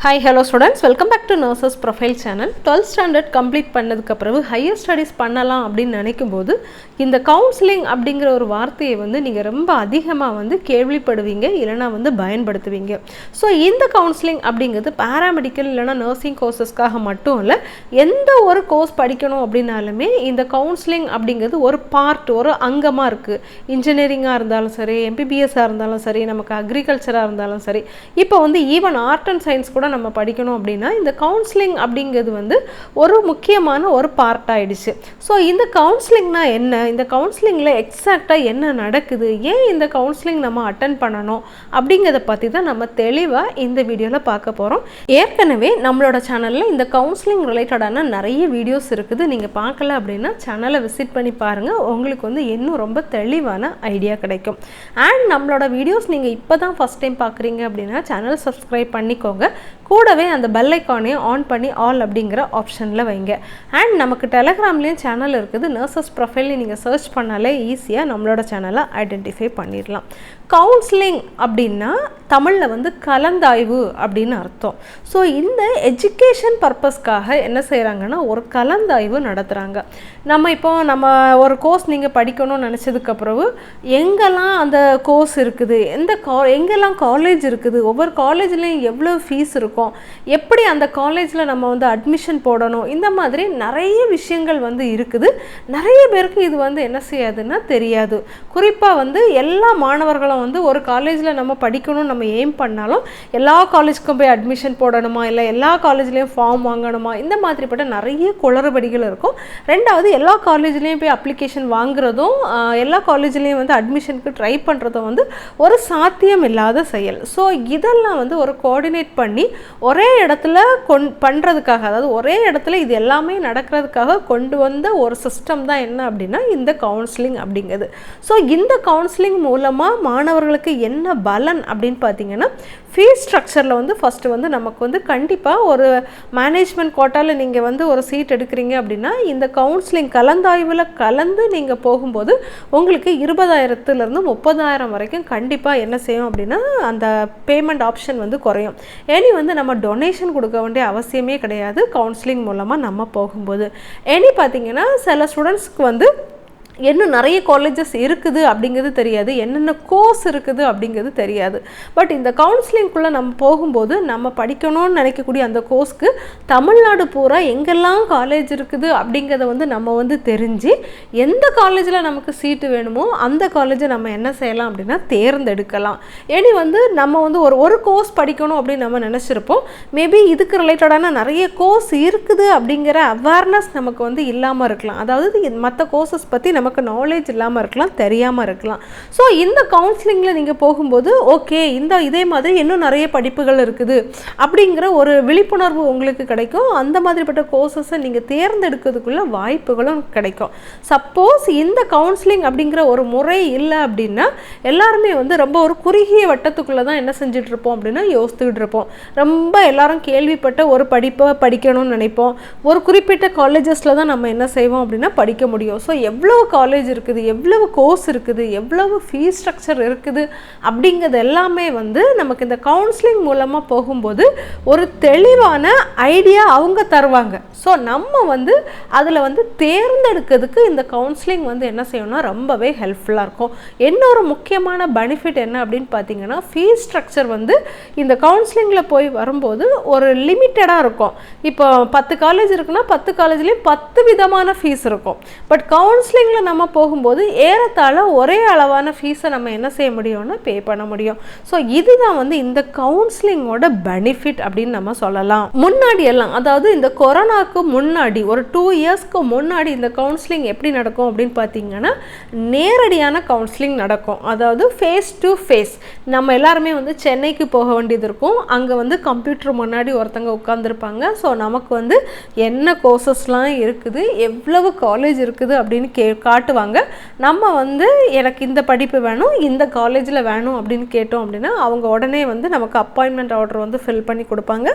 Hi hello students welcome back to nurses profile channel twelfth standard complete பண்ணதுக்கு பிறகு higher studies பண்ணலாம் அப்படின்னு நினைக்கும் போது இந்த கவுன்சிலிங் அப்படிங்கிற ஒரு வார்த்தையை வந்து நீங்கள் ரொம்ப அதிகமாக வந்து கேள்விப்படுவீங்க இல்லைனா வந்து பயன்படுத்துவீங்க. ஸோ இந்த கவுன்சிலிங் அப்படிங்கிறது பேராமெடிக்கல் இல்லைனா நர்சிங் கோர்சஸ்க்காக மட்டும் இல்லை எந்த ஒரு கோர்ஸ் படிக்கணும் அப்படின்னாலுமே இந்த கவுன்சிலிங் அப்படிங்கிறது ஒரு பார்ட் ஒரு அங்கமாக இருக்குது இன்ஜினியரிங்காக இருந்தாலும் சரி எம்பிபிஎஸ்ஸாக இருந்தாலும் சரி நமக்கு அக்ரிகல்ச்சராக இருந்தாலும் சரி. இப்போ வந்து ஈவன் ஆர்ட் அண்ட் சயின்ஸ் கூட நம்ம படிக்கணும் அப்படின்னா இந்த கவுன்சிலிங் அப்படிங்கிறது வந்து ஒரு முக்கியமான ஒரு பார்ட் ஆயிடுச்சு. ஸோ இந்த கவுன்சிலிங்னா என்ன? இந்த கவுன்சிலிங்கில் எக்ஸாக்டாக என்ன நடக்குது? ஏன் இந்த கவுன்சிலிங் நம்ம அட்டன் பண்ணணும்? அப்படிங்கிறத பற்றி தான் நம்ம தெளிவாக இந்த வீடியோவில் பார்க்க போகிறோம் ஏற்கனவே நம்மளோட சேனலில் இந்த கவுன்சிலிங் ரிலேட்டடான நிறைய வீடியோஸ் இருக்குது. நீங்கள் பார்க்கல அப்படின்னா சேனலை விசிட் பண்ணி பாருங்கள் உங்களுக்கு வந்து இன்னும் ரொம்ப தெளிவான ஐடியா கிடைக்கும். அண்ட் நம்மளோட வீடியோஸ் நீங்கள் இப்போ தான் ஃபஸ்ட் டைம் பார்க்குறீங்க அப்படின்னா சேனல் சப்ஸ்கிரைப் பண்ணிக்கோங்க. கூடவே அந்த பெல் ஐக்கானையும் ஆன் பண்ணி ஆல் அப்படிங்கிற ஆப்ஷனில் வைங்க. அண்ட் நமக்கு டெலகிராம்லேயும் சேனல் இருக்குது. நர்சஸ் ப்ரொஃபைல் நீங்கள் சர்ச் பண்ணாலே ஈஸியாக நம்மளோட சேனலை ஐடென்டிஃபை பண்ணிடலாம் கவுன்சிலிங் அப்படின்னா தமிழில் வந்து கலந்தாய்வு அப்படின்னு அர்த்தம். ஸோ இந்த எஜுகேஷன் பர்பஸ்க்காக என்ன செய்கிறாங்கன்னா ஒரு கலந்தாய்வு நடத்துகிறாங்க நம்ம இப்போ நம்ம ஒரு கோர்ஸ் நீங்கள் படிக்கணும்னு நினச்சதுக்கு பிறகு எங்கெல்லாம் அந்த கோர்ஸ் இருக்குது? எந்த கா எங்கெல்லாம் காலேஜ் இருக்குது? ஒவ்வொரு காலேஜ்லேயும் எவ்வளோ ஃபீஸ் இருக்கும்? எப்படி அந்த காலேஜில் நம்ம வந்து அட்மிஷன் போடணும்? இந்த மாதிரி நிறைய விஷயங்கள் வந்து இருக்குது. நிறைய பேருக்கு இது வந்து என்ன செய்யாதுன்னா தெரியாது. குறிப்பாக வந்து எல்லா மாணவர்களும் வந்து ஒரு காலேஜில் நம்ம படிக்கணும்னு நம்ம எய்ம் பண்ணாலும் எல்லா காலேஜ்க்கும் போய் அட்மிஷன் போடணுமா? இல்லை எல்லா காலேஜ்லேயும் ஃபார்ம் வாங்கணுமா? இந்த மாதிரிப்பட்ட நிறைய குளறுபடிகள் இருக்கும். ரெண்டாவது எல்லா காலேஜ்லேயும் போய் அப்ளிகேஷன் வாங்குறதும் எல்லா காலேஜ்லேயும் வந்து அட்மிஷனுக்கு ட்ரை பண்ணுறதும் வந்து ஒரு சாத்தியம் இல்லாத செயல். ஸோ இதெல்லாம் வந்து ஒரு கோஆர்டினேட் பண்ணி ஒரே இடத்துல கொண் பண்ணுறதுக்காக அதாவது ஒரே இடத்துல இது எல்லாமே நடக்கிறதுக்காக கொண்டு வந்த ஒரு சிஸ்டம் தான் என்ன அப்படின்னா இந்த கவுன்சிலிங் அப்படிங்கிறது. ஸோ இந்த கவுன்சிலிங் மூலமாக மாணவர்களுக்கு என்ன பலன் அப்படின்னு பார்த்தீங்கன்னா ஃபீஸ் ஸ்ட்ரக்சரில் வந்து ஃபஸ்ட்டு வந்து நமக்கு வந்து கண்டிப்பாக ஒரு மேனேஜ்மெண்ட் கோட்டாவில் நீங்கள் வந்து ஒரு சீட் எடுக்கிறீங்க அப்படின்னா இந்த கவுன்சிலிங் கலந்தாய்வில் கலந்து நீங்கள் போகும்போது உங்களுக்கு இருபதாயிரத்துலேருந்து முப்பதாயிரம் வரைக்கும் கண்டிப்பாக என்ன செய்யும் அப்படின்னா அந்த பேமெண்ட் ஆப்ஷன் வந்து குறையும். எனி வந்து நம்ம டொனேஷன் கொடுக்க வேண்டிய அவசியமே கிடையாது கவுன்சிலிங் மூலமாக நம்ம போகும்போது. எனி பார்த்தீங்கன்னா சில ஸ்டூடெண்ட்ஸ்க்கு வந்து இன்னும் நிறைய காலேஜஸ் இருக்குது அப்படிங்கிறது தெரியாது. என்னென்ன கோர்ஸ் இருக்குது அப்படிங்கிறது தெரியாது. பட் இந்த கவுன்சிலிங்குள்ளே நம்ம போகும்போது நம்ம படிக்கணும்னு நினைக்கக்கூடிய அந்த கோர்ஸ்க்கு தமிழ்நாடு பூரா எங்கெல்லாம் காலேஜ் இருக்குது அப்படிங்கிறத வந்து நம்ம வந்து தெரிஞ்சு எந்த காலேஜில் நமக்கு சீட்டு வேணுமோ அந்த காலேஜை நம்ம என்ன செய்யலாம் அப்படின்னா தேர்ந்தெடுக்கலாம். ஏனி வந்து நம்ம வந்து ஒரு ஒரு கோர்ஸ் படிக்கணும் அப்படின்னு நம்ம நினச்சிருப்போம். மேபி இதுக்கு ரிலேட்டடான நிறைய கோர்ஸ் இருக்குது அப்படிங்கிற அவேர்னஸ் நமக்கு வந்து இல்லாமல் இருக்கலாம். அதாவது மற்ற கோர்சஸ் பற்றி நமக்கு நாலேஜ் இல்லாமல் இருக்கலாம் தெரியாமல் இருக்கலாம். ஸோ இந்த கவுன்சிலிங்கில் நீங்கள் போகும்போது ஓகே இந்த இதே மாதிரி இன்னும் நிறைய படிப்புகள் இருக்குது அப்படிங்கிற ஒரு விழிப்புணர்வு உங்களுக்கு கிடைக்கும். அந்த மாதிரிப்பட்ட கோர்சஸை நீங்கள் தேர்ந்தெடுக்கிறதுக்குள்ள வாய்ப்புகளும் கிடைக்கும். சப்போஸ் இந்த கவுன்சிலிங் அப்படிங்கிற ஒரு முறை இல்லை அப்படின்னா எல்லாருமே வந்து ரொம்ப ஒரு குறுகிய வட்டத்துக்குள்ளே தான் என்ன செஞ்சுட்டு இருப்போம் அப்படின்னா யோசித்துக்கிட்டு இருப்போம். ரொம்ப எல்லாரும் கேள்விப்பட்ட ஒரு படிப்பை படிக்கணும்னு நினைப்போம். ஒரு குறிப்பிட்ட காலேஜஸில் தான் நம்ம என்ன செய்வோம் அப்படின்னா படிக்க முடியும். ஸோ எவ்வளோ காலேஜ் இருக்குது எவ்வளவு கோர்ஸ் இருக்குது எவ்வளவு ஃபீஸ் ஸ்ட்ரக்சர் இருக்குது அப்படிங்கிறது எல்லாமே வந்து நமக்கு இந்த கவுன்சிலிங் மூலமாக போகும்போது ஒரு தெளிவான ஐடியா அவங்க தருவாங்க. ஸோ நம்ம வந்து அதில் வந்து தேர்ந்தெடுக்கிறதுக்கு இந்த கவுன்சிலிங் வந்து என்ன செய்யணும்னா ரொம்பவே ஹெல்ப்ஃபுல்லாக இருக்கும். இன்னொரு முக்கியமான பெனிஃபிட் என்ன அப்படின்னு பார்த்தீங்கன்னா ஃபீஸ் ஸ்ட்ரக்சர் வந்து இந்த கவுன்சிலிங்கில் போய் வரும்போது ஒரு லிமிட்டடாக இருக்கும். இப்போ பத்து காலேஜ் இருக்குன்னா பத்து காலேஜ்லேயும் பத்து விதமான ஃபீஸ் இருக்கும். பட் கவுன்சிலிங்கில் நம்ம போகும்போது ஏறத்தாழ ஒரே அளவான ஃபீஸை நம்ம என்ன செய்ய முடியும்னா பே பண்ண முடியும். ஸோ இதுதான் வந்து இந்த கவுன்சிலிங்கோட பெனிஃபிட் அப்படின்னு நம்ம சொல்லலாம். முன்னாடி எல்லாம் அதாவது இந்த கொரோனாக்கு முன்னாடி ஒரு டூ இயர்ஸ்க்கு முன்னாடி இந்த கவுன்சிலிங் எப்படி நடக்கும் அப்படின்னு பார்த்தீங்கன்னா நேரடியான கவுன்சிலிங் நடக்கும். அதாவது ஃபேஸ் டு ஃபேஸ் நம்ம எல்லாருமே வந்து சென்னைக்கு போக வேண்டியது இருக்கும். அங்கே வந்து கம்ப்யூட்டர் முன்னாடி ஒருத்தங்க உட்காந்துருப்பாங்க ஸோ நமக்கு வந்து என்ன கோர்சஸ்லாம் இருக்குது எவ்வளவு காலேஜ் இருக்குது அப்படின்னு கேட்க காட்டுவாங்க. நம்ம வந்து எனக்கு இந்த படிப்பு வேணும் இந்த காலேஜில் வேணும் அப்படின்னு கேட்டோம் அப்படின்னா அவங்க உடனே வந்து நமக்கு அப்பாயின்மெண்ட் ஆர்டர் வந்து ஃபில் பண்ணி கொடுப்பாங்க.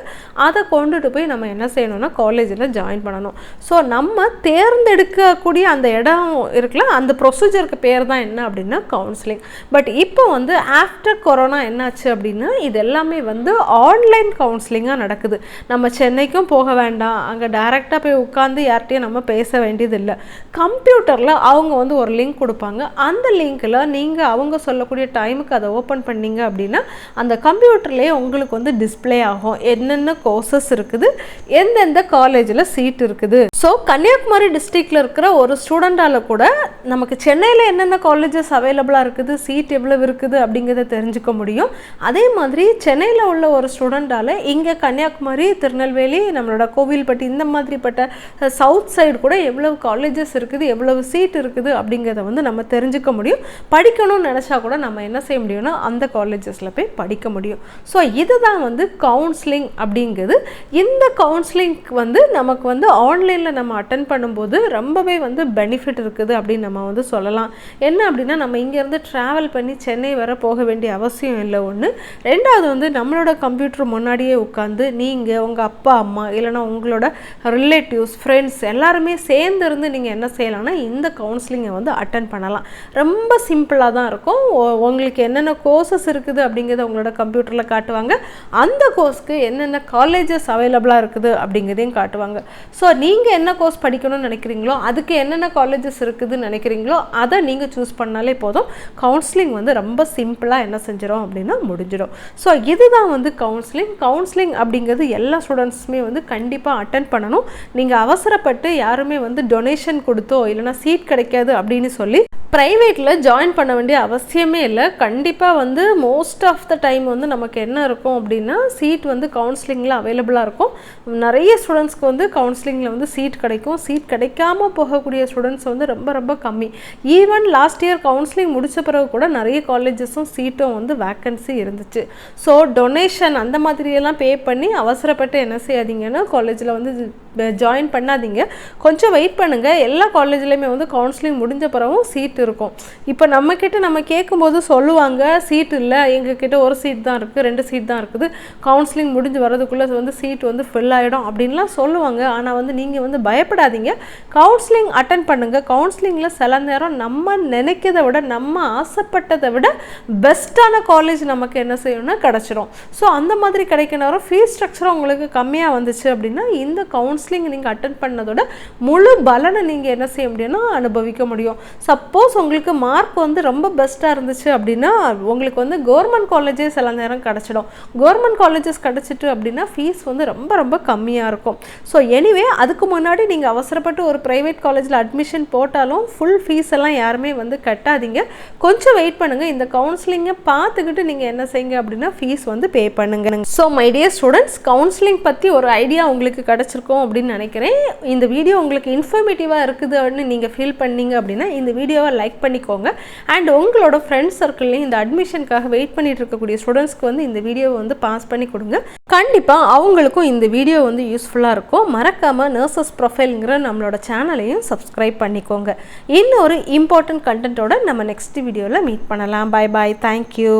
அதை கொண்டுட்டு போய் நம்ம என்ன செய்யணும்னா காலேஜில் ஜாயின் பண்ணணும். ஸோ நம்ம தேர்ந்தெடுக்கக்கூடிய அந்த இடம் இருக்குல்ல அந்த ப்ரொசீஜருக்கு பேர் தான் என்ன அப்படின்னா கவுன்சிலிங் பட் இப்போ வந்து ஆஃப்டர் கொரோனா என்னாச்சு அப்படின்னா இது எல்லாமே வந்து ஆன்லைன் கவுன்சிலிங்காக நடக்குது. நம்ம சென்னைக்கும் போக வேண்டாம். அங்கே டைரெக்டாக போய் உட்காந்து யார்கிட்டையும் நம்ம பேச வேண்டியது இல்லை கம்ப்யூட்டரில் அவங்க வந்து ஒரு லிங்க் கொடுப்பாங்க. அந்த லிங்க்கில் நீங்கள் அவங்க சொல்லக்கூடிய டைமுக்கு அதை ஓப்பன் பண்ணீங்க அப்படின்னா அந்த கம்ப்யூட்டர்லேயே உங்களுக்கு வந்து டிஸ்ப்ளே ஆகும். என்னென்ன கோர்சஸ் இருக்குது எந்தெந்த காலேஜில் சீட் இருக்குது. ஸோ கன்னியாகுமரி டிஸ்ட்ரிக்டில் இருக்கிற ஒரு ஸ்டூடெண்டால் கூட நமக்கு சென்னையில் என்னென்ன காலேஜஸ் அவைலபிளாக இருக்குது சீட் எவ்வளவு இருக்குது அப்படிங்கிறத தெரிஞ்சுக்க முடியும். அதே மாதிரி சென்னையில் உள்ள ஒரு ஸ்டூடெண்டால் இங்கே கன்னியாகுமரி திருநெல்வேலி நம்மளோட கோவில்பட்டி இந்த மாதிரிப்பட்ட சவுத் சைடு கூட எவ்வளவு காலேஜஸ் இருக்குது எவ்வளவு சீட் இருக்குது அப்படிங்கிறத வந்து நம்ம தெரிஞ்சுக்க முடியும். படிக்கணும்னு நினச்சா கூட நம்ம என்ன செய்ய முடியும்னா அந்த காலேஜஸில் போய் படிக்க முடியும். ஸோ இதுதான் வந்து கவுன்சிலிங் அப்படிங்கிறது. இந்த கவுன்சிலிங் வந்து நமக்கு வந்து ஆன்லைனில் நம்ம அட்டன் பண்ணும்போது ரொம்பவே வந்து பெனிஃபிட் இருக்குது அப்படின்னு நம்ம வந்து சொல்லலாம். என்ன அப்படின்னா நம்ம இங்கேருந்து ட்ராவல் பண்ணி சென்னை வர போக வேண்டிய அவசியம் இல்லை ஒன்று ரெண்டாவது வந்து நம்மளோட கம்ப்யூட்டர் முன்னாடியே உட்காந்து நீங்கள் உங்கள் அப்பா அம்மா இல்லைனா உங்களோட ரிலேட்டிவ்ஸ் ஃப்ரெண்ட்ஸ் எல்லாருமே சேர்ந்து இருந்து நீங்கள் என்ன செய்யலாம்னா இந்த கவுன்சிலிங்கை வந்து அட்டன் பண்ணலாம். ரொம்ப சிம்பிளாக தான் இருக்கும். உங்களுக்கு என்னென்ன கோர்சஸ் இருக்குது அப்படிங்கிறத உங்களோட கம்ப்யூட்டரில் காட்டுவாங்க. அந்த கோர்ஸ்க்கு என்னென்ன காலேஜஸ் அவைலபிளாக இருக்குது அப்படிங்கிறதையும் காட்டுவாங்க. ஸோ நீங்கள் என்ன கோர்ஸ் படிக்கணும்னு நினைக்கிறீங்களோ அதுக்கு என்னென்ன காலேஜஸ் இருக்குதுன்னு நினைக்கிறீங்களோ அதை நீங்கள் சூஸ் பண்ணாலே போதும். கவுன்சிலிங் வந்து ரொம்ப சிம்பிளாக என்ன செஞ்சிடும் அப்படின்னா முடிஞ்சிடும் ஸோ இதுதான் வந்து கவுன்சிலிங் கவுன்சிலிங் அப்படிங்கிறது எல்லா ஸ்டூடெண்ட்ஸுமே வந்து கண்டிப்பாக அட்டன் பண்ணணும். நீங்கள் அவசரப்பட்டு யாருமே வந்து டொனேஷன் கொடுத்தோ இல்லைனா சீட் கிடைக்காது அப்படின்னு சொல்லி ப்ரைவேட்டில் ஜாயின் பண்ண வேண்டிய அவசியமே இல்லை. கண்டிப்பாக வந்து மோஸ்ட் ஆஃப் த டைம் வந்து நமக்கு என்ன இருக்கும் அப்படின்னா சீட் வந்து கவுன்சிலிங்கில் அவைலபிளாக இருக்கும். நிறைய ஸ்டூடெண்ட்ஸ்க்கு வந்து கவுன்சிலிங்கில் வந்து சீட் கிடைக்கும். சீட் கிடைக்காம போகக்கூடிய ஸ்டூடெண்ட்ஸ் வந்து ரொம்ப ரொம்ப கம்மி. ஈவன் லாஸ்ட் இயர் கவுன்சிலிங் முடித்த பிறகு கூட நிறைய காலேஜஸும் சீட்டும் வந்து வேக்கன்சி இருந்துச்சு. ஸோ டொனேஷன் அந்த மாதிரியெல்லாம் பே பண்ணி அவசரப்பட்டு என்ன செய்யாதீங்கன்னா காலேஜில் வந்து ஜாயின் பண்ணாதீங்க. கொஞ்சம் வெயிட் பண்ணுங்கள் எல்லா காலேஜ்லேயுமே வந்து கவுன்சிலிங் முடிஞ்ச பிறகும் சீட்டு இருக்கும். இப்போ நம்மக்கிட்ட நம்ம கேட்கும்போது சொல்லுவாங்க சீட் இல்லை எங்ககிட்ட ஒரு சீட் தான் இருக்குது ரெண்டு சீட் தான் இருக்குது. கவுன்சிலிங் முடிஞ்சு வரதுக்குள்ளே வந்து சீட் வந்து ஃபில் ஆகிடும் அப்படின்லாம் சொல்லுவாங்க. ஆனால் வந்து நீங்கள் வந்து பயப்படாதீங்க. கவுன்சிலிங் அட்டன் பண்ணுங்கள் கவுன்சிலிங்கில் சில நேரம் நம்ம நினைக்கிறத விட நம்ம ஆசைப்பட்டதை விட பெஸ்ட்டான காலேஜ் நமக்கு என்ன செய்யணும்னா கிடச்சிரும். ஸோ அந்த மாதிரி கிடைக்க நேரம் ஃபீஸ் ஸ்ட்ரக்சர் உங்களுக்கு கம்மியாக வந்துச்சு அப்படின்னா இந்த கவுன்சிலிங் நீங்கள் அட்டன் பண்ணதோட முழு பலனை நீங்கள் என்ன செய்ய முடியும்னா அனுபவிக்க முடியும். சப்போஸ் உங்களுக்கு மார்க் வந்து ரொம்ப பெஸ்ட்டாக இருந்துச்சு அப்படின்னா உங்களுக்கு வந்து கவர்மெண்ட் காலேஜே சில நேரம் கிடச்சிடும். கவர்மெண்ட் காலேஜஸ் கிடச்சிட்டு அப்படின்னா ஃபீஸ் வந்து ரொம்ப ரொம்ப கம்மியாக இருக்கும். ஸோ எனிவே அதுக்கு முன்னாடி நீங்கள் அவசரப்பட்டு ஒரு ப்ரைவேட் காலேஜில் அட்மிஷன் போட்டாலும் ஃபுல் ஃபீஸ் எல்லாம் யாருமே வந்து கட்டாதீங்க. கொஞ்சம் வெயிட் பண்ணுங்கள் இந்த கவுன்சிலிங்கை பார்த்துக்கிட்டு நீங்கள் என்ன செய்யுங்க அப்படின்னா ஃபீஸ் வந்து பே பண்ணுங்க. So my dear students counselling பற்றி ஒரு ஐடியா உங்களுக்கு கிடச்சிருக்கும் அப்படின்னு நினைக்கிறேன். இந்த வீடியோ உங்களுக்கு இன்ஃபர்மேட்டிவாக இருக்குதுன்னு நீங்கள் ஃபீல் பண்ணீங்க அப்படின்னா இந்த வீடியோவை லைக் பண்ணிக்கோங்க. அண்ட் உங்களோட ஃப்ரெண்ட்ஸ் சர்க்கிள்லையும் இந்த அட்மிஷனுக்காக வெயிட் பண்ணிட்டு இருக்கக்கூடிய ஸ்டூடெண்ட்ஸ்க்கு வந்து இந்த வீடியோவை வந்து பாஸ் பண்ணி கொடுங்க. கண்டிப்பாக அவங்களுக்கும் இந்த வீடியோ வந்து யூஸ்ஃபுல்லாக இருக்கும். மறக்காமல் நர்சஸ் ப்ரொஃபைலுங்கிற நம்மளோட சேனலையும் சப்ஸ்கிரைப் பண்ணிக்கோங்க. இன்னொரு இம்பார்ட்டன்ட் கண்டென்ட்டோட நம்ம நெக்ஸ்ட் வீடியோவில் மீட் பண்ணலாம். Bye bye thank you